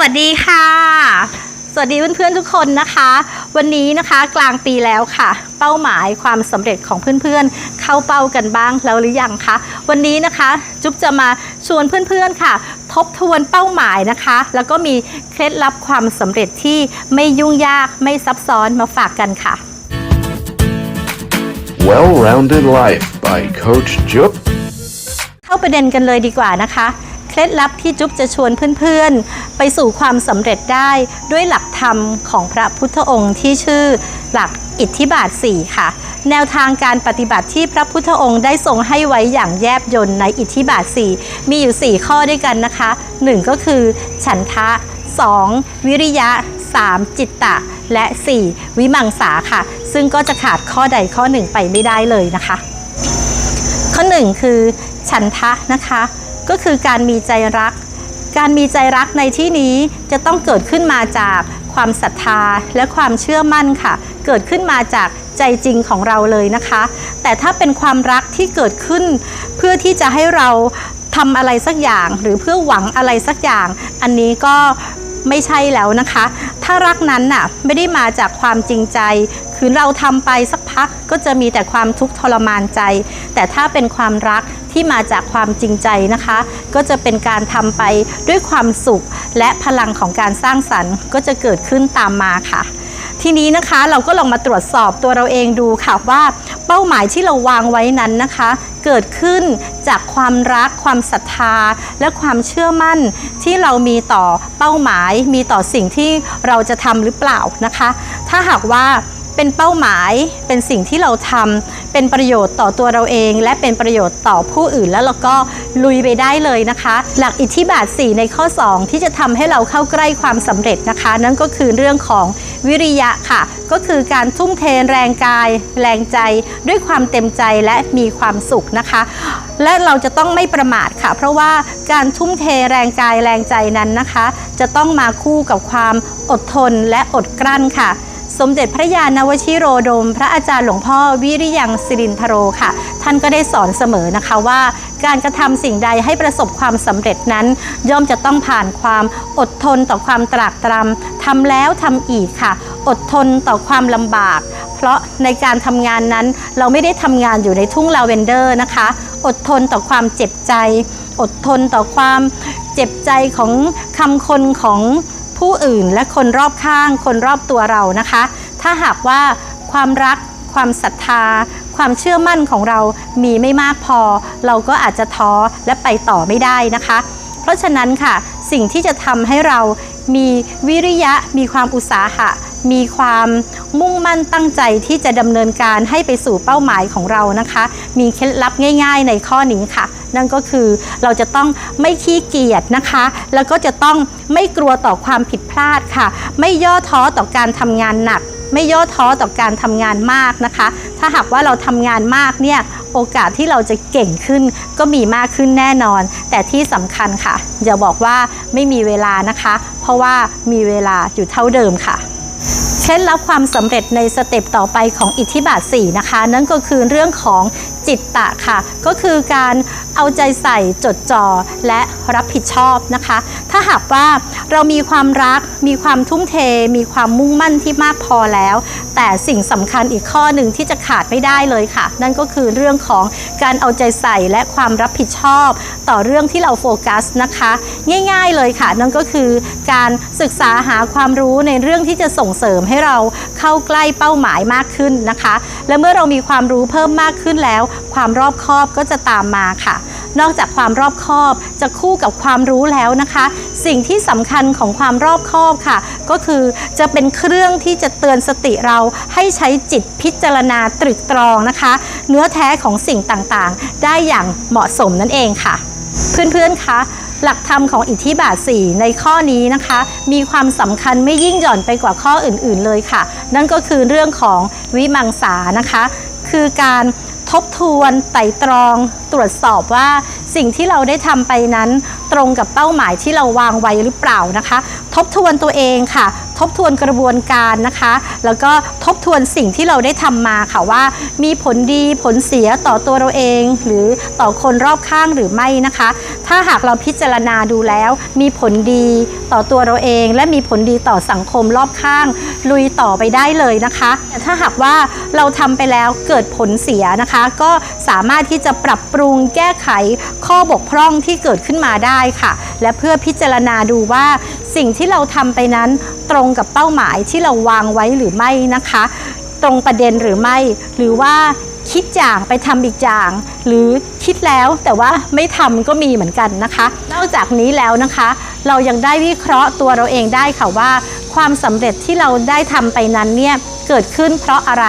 วัสดีค่ะ สวัสดีเพื่อนๆทุกคนนะคะ วันนี้นะคะกลางปีแล้วค่ะ เป้าหมายความสำเร็จของเพื่อนๆ เข้าเป้ากันบ้างแล้วหรือยังคะวันนี้นะคะ จุ๊บจะมาชวนเพื่อนๆค่ะ ทบทวนเป้าหมายนะคะ แล้วก็มีเคล็ดลับความสำเร็จที่ไม่ยุ่งยากไม่ซับซ้อนมาฝากกันค่ะ Well-Rounded Life by Coach Jup. เข้าประเด็นกันเลยดีกว่านะคะเค ล็ดลับที่จุ๊บจะชวนเพื่อนๆ ไปสู่ความสำเร็จได้ด้วยหลักธรรมของพระพุทธองค์ที่ชื่อหลักอิทธิบาท 4 ค่ะ แนวทางการปฏิบัติที่พระพุทธองค์ได้ทรงให้ไว้อย่างแยบยลในอิทธิบาท 4 มีอยู่ 4 ข้อด้วยกันนะคะ 1 ก็คือ ฉันทะ 2. วิริยะ 3. จิตตะ และ 4. วิมังสาค่ะ ซึ่งก็จะขาดข้อใดข้อหนึ่งไปไม่ได้เลยนะคะ ข้อหนึ่งคือ ฉันทะนะคะ ก็คือการมีใจรัก การมีใจรักในที่นี้จะต้องเกิดขึ้นมาจากความศรัทธาและความเชื่อมั่นค่ะ เกิดขึ้นมาจากใจจริงของเราเลยนะคะ แต่ถ้าเป็นความรักที่เกิดขึ้น เพื่อที่จะให้เราทำอะไรสักอย่าง หรือเพื่อหวังอะไรสักอย่าง อันนี้ก็ไม่ใช่แล้วนะคะ ถ้ารักนั้นน่ะไม่ได้มาจากความจริงใจ คือเราทำไปสักพักก็จะมีแต่ความทุกข์ทรมานใจ แต่ถ้าเป็นความรัก ที่มาจากความจริงใจนะคะ ก็จะเป็นการทำไปด้วยความสุข และพลังของการสร้างสรรค์ ก็จะเกิดขึ้นตามมาค่ะทีนี้นะคะเราก็ลองมาตรวจสอบตัวเราเองดูค่ะว่าเป้าหมายที่เราวางไว้นั้นนะคะ เกิดขึ้นจากความรักความศรัทธา และความเชื่อมั่นที่เรามีต่อเป้าหมาย มีต่อสิ่งที่เราจะทำหรือเปล่านะคะ ถ้าหากว่า เป็นเป้าหมายเป็นสิ่งที่เราทำเป็นประโยชน์ต่อตัวเราเอง และเป็นประโยชน์ต่อผู้อื่นแล้วเราก็ลุยไปได้เลยนะคะ หลักอิทธิบาท 4 ในข้อ 2 ที่จะทำให้เราเข้าใกล้ความสำเร็จนะคะ นั่นก็คือเรื่องของวิริยะค่ะ ก็คือการทุ่มเทแรงกาย แรงใจ ด้วยความเต็มใจและมีความสุขนะคะ และเราจะต้องไม่ประมาทค่ะ เพราะว่าการทุ่มเทแรงกายแรงใจนั้นนะคะ จะต้องมาคู่กับความอดทนและอดกลั้นค่ะ สมเด็จพระยาณวชิโรดม พระอาจารย์หลวงพ่อวิริยังสิรินทโรค่ะ ท่านก็ได้สอนเสมอนะคะว่า การกระทำสิ่งใดให้ประสบความสำเร็จนั้น ย่อมจะต้องผ่านความอดทนต่อความตรากตรำทำแล้วทำอีกค่ะ อดทนต่อความลำบาก เพราะในการทำงานนั้นเราไม่ได้ทำงานอยู่ในทุ่งลาเวนเดอร์นะคะ อดทนต่อความเจ็บใจ อดทนต่อความเจ็บใจของคำคนของ ผู้อื่นและคนรอบข้างคนรอบตัวเรานะคะ ถ้าหากว่าความรักความศรัทธา ความเชื่อมั่นของเรามีไม่มากพอ เราก็อาจจะท้อและไปต่อไม่ได้นะคะ เพราะฉะนั้นค่ะสิ่งที่จะทำให้เรามีวิริยะมีความอุตสาหะ มีความมุ่งมั่นตั้งใจที่จะดำเนินการให้ไปสู่เป้าหมายของเรานะคะ มีเคล็ดลับง่ายๆในข้อนี้ค่ะ นั่นก็คือเราจะต้องไม่ขี้เกียจนะคะ แล้วก็จะต้องไม่กลัวต่อความผิดพลาดค่ะ ไม่ย่อท้อต่อการทำงานหนักไม่ย่อท้อต่อการทำงานมากนะคะ ถ้าหากว่าเราทำงานมากเนี่ย โอกาสที่เราจะเก่งขึ้นก็มีมากขึ้นแน่นอน แต่ที่สำคัญค่ะ อย่าบอกว่าไม่มีเวลานะคะ เพราะว่ามีเวลาอยู่เท่าเดิมค่ะ เคล็ดลับความสำเร็จในสเต็ปต่อไปของอิทธิบาท 4 นะคะ นั่นก็คือเรื่องของ จิตตะค่ะ ก็คือการเอาใจใส่จดจ่อและรับผิดชอบนะคะ ถ้าหากว่าเรามีความรัก มีความทุ่มเท มีความมุ่งมั่นที่มากพอแล้ว แต่สิ่งสำคัญอีกข้อหนึ่งที่จะขาดไม่ได้เลยค่ะ นั่นก็คือเรื่องของการเอาใจใส่และความรับผิดชอบ ต่อเรื่องที่เราโฟกัสนะคะ ง่ายๆเลยค่ะ นั่นก็คือการศึกษาหาความรู้ในเรื่องที่จะส่งเสริมให้เราเข้าใกล้เป้าหมายมากขึ้นนะคะ และเมื่อเรามีความรู้เพิ่มมากขึ้นแล้วความรอบคอบก็จะตามมาค่ะ นอกจากความรอบคอบจะคู่กับความรู้แล้วนะคะ สิ่งที่สำคัญของความรอบคอบค่ะ ก็คือจะเป็นเครื่องที่จะเตือนสติเราให้ใช้จิตพิจารณาตรึกตรองนะคะ เนื้อแท้ของสิ่งต่างๆ ได้อย่างเหมาะสมนั่นเองค่ะ เพื่อนๆคะหลักธรรมของอิทธิบาท 4 ในข้อนี้นะคะ มีความสำคัญไม่ยิ่งหย่อนไปกว่าข้ออื่นๆเลยค่ะ นั่นก็คือเรื่องของวิมังสานะคะ คือการ ทบทวนไต่ตรอง ตรวจสอบว่าสิ่งที่เราได้ทำไปนั้น ตรงกับเป้าหมายที่เราวางไว้หรือเปล่านะคะ ทบทวนตัวเองค่ะ ทบทวนกระบวนการนะคะ แล้วก็ทบทวนสิ่งที่เราได้ทำมาค่ะว่า มีผลดีผลเสียต่อตัวเราเอง หรือต่อคนรอบข้างหรือไม่นะคะ ถ้าหากเราพิจารณาดูแล้ว มีผลดีต่อตัวเราเอง และมีผลดีต่อสังคมรอบข้าง ลุยต่อไปได้เลยนะคะแต่ถ้าหากว่าเราทำไปแล้วเกิดผลเสียนะคะ ก็สามารถที่จะปรับปรุงแก้ไขข้อบกพร่องที่เกิดขึ้นมาได้ค่ะ และเพื่อพิจารณาดูว่า สิ่งที่เราทำไปนั้นตรงกับเป้าหมายที่เราวางไว้หรือไม่นะคะ ตรงประเด็นหรือไม่ หรือว่าคิดอย่างไปทำอีกอย่าง หรือคิดแล้วแต่ว่าไม่ทำก็มีเหมือนกันนะคะ นอกจากนี้แล้วนะคะ เรายังได้วิเคราะห์ตัวเราเองได้ค่ะว่า ความสำเร็จที่เราได้ทำไปนั้นเนี่ย เกิดขึ้นเพราะอะไร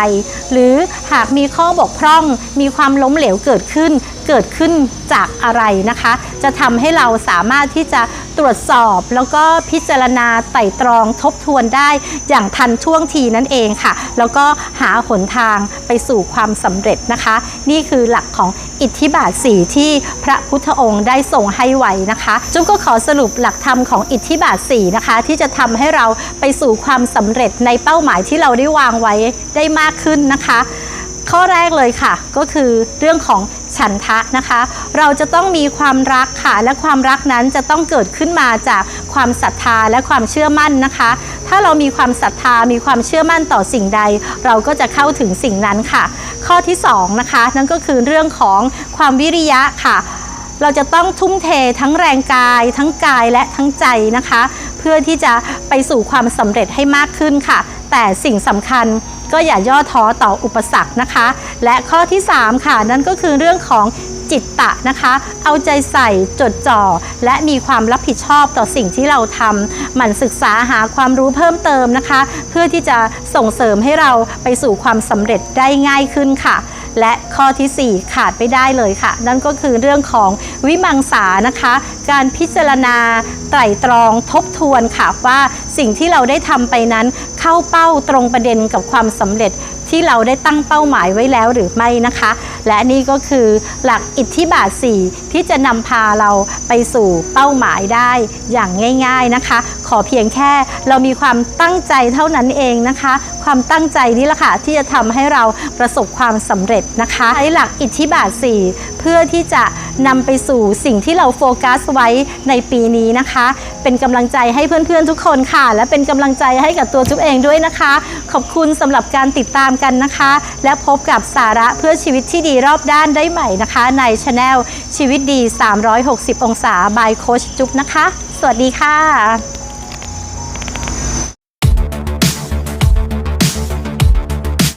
หรือหากมีข้อบกพร่อง มีความล้มเหลวเกิดขึ้น เกิดขึ้นจากอะไรนะคะ จะทำให้เราสามารถที่จะตรวจสอบ แล้วก็พิจารณาไต่ตรองทบทวนได้อย่างทันท่วงทีนั่นเองค่ะ แล้วก็หาหนทางไปสู่ความสำเร็จนะคะ นี่คือหลักของอิทธิบาทสี่ที่พระพุทธองค์ได้ทรงให้ไว้นะคะ จุ๊บก็ขอสรุปหลักธรรมของอิทธิบาทสี่นะคะ ที่จะทำให้เราไปสู่ความสำเร็จในเป้าหมายที่เราได้วางไว้ได้มากขึ้นนะคะ ข้อแรกเลยค่ะ ก็คือเรื่องของฉันทะนะคะ เราจะต้องมีความรักค่ะ และความรักนั้นจะต้องเกิดขึ้นมาจากความศรัทธาและความเชื่อมั่นนะคะ ถ้าเรามีความศรัทธามีความเชื่อมั่นต่อสิ่งใด เราก็จะเข้าถึงสิ่งนั้นค่ะ ข้อที่สองนะคะนั่นก็คือเรื่องของความวิริยะค่ะเราจะต้องทุ่มเททั้งแรงกาย ทั้งกายและทั้งใจนะคะ เพื่อที่จะไปสู่ความสำเร็จให้มากขึ้นค่ะ แต่สิ่งสำคัญก็อย่าย่อท้อต่ออุปสรรคนะคะ และข้อที่ 3 ค่ะ นั่นก็คือเรื่องของจิตตะนะคะ เอาใจใส่จดจ่อ และมีความรับผิดชอบต่อสิ่งที่เราทำหมั่นศึกษาหาความรู้เพิ่มเติมนะคะ เพื่อที่จะส่งเสริมให้เราไปสู่ความสำเร็จได้ง่ายขึ้นค่ะ และข้อทีสี่ 4 ขาดไม่ได้เลยค่ะ นั่นก็คือเรื่องของวิมังสานะคะ การพิจารณาไตร่ตรองทบทวนค่ะว่าสิ่งที่เราได้ทำไปนั้นเข้าเป้าตรงประเด็นกับความสำเร็จ ที่เราได้ตั้งเป้าหมายไว้แล้วหรือไม่นะคะ และนี่ก็คือหลักอิทธิบาท 4 ที่จะนำพาเราไปสู่เป้าหมายได้อย่างง่าย ๆนะคะ ขอเพียงแค่เรามีความตั้งใจเท่านั้นเองนะคะ ความตั้งใจนี้แหละค่ะที่จะทำให้เราประสบความสำเร็จนะคะใช้หลักอิทธิบาท 4 เพื่อที่จะ นำไปสู่สิ่งที่เราโฟกัสไว้ในปีนี้นะคะ เป็นกำลังใจให้เพื่อนๆทุกคนค่ะ และเป็นกำลังใจให้กับตัวจุ๊บเองด้วยนะคะ ขอบคุณสำหรับการติดตามกันนะคะ และพบกับสาระเพื่อชีวิตที่ดีรอบด้านได้ใหม่นะคะ ในช anel ชีวิตดี 360 องศาบายโคชจุ๊บนะคะ สวัสดีค่ะ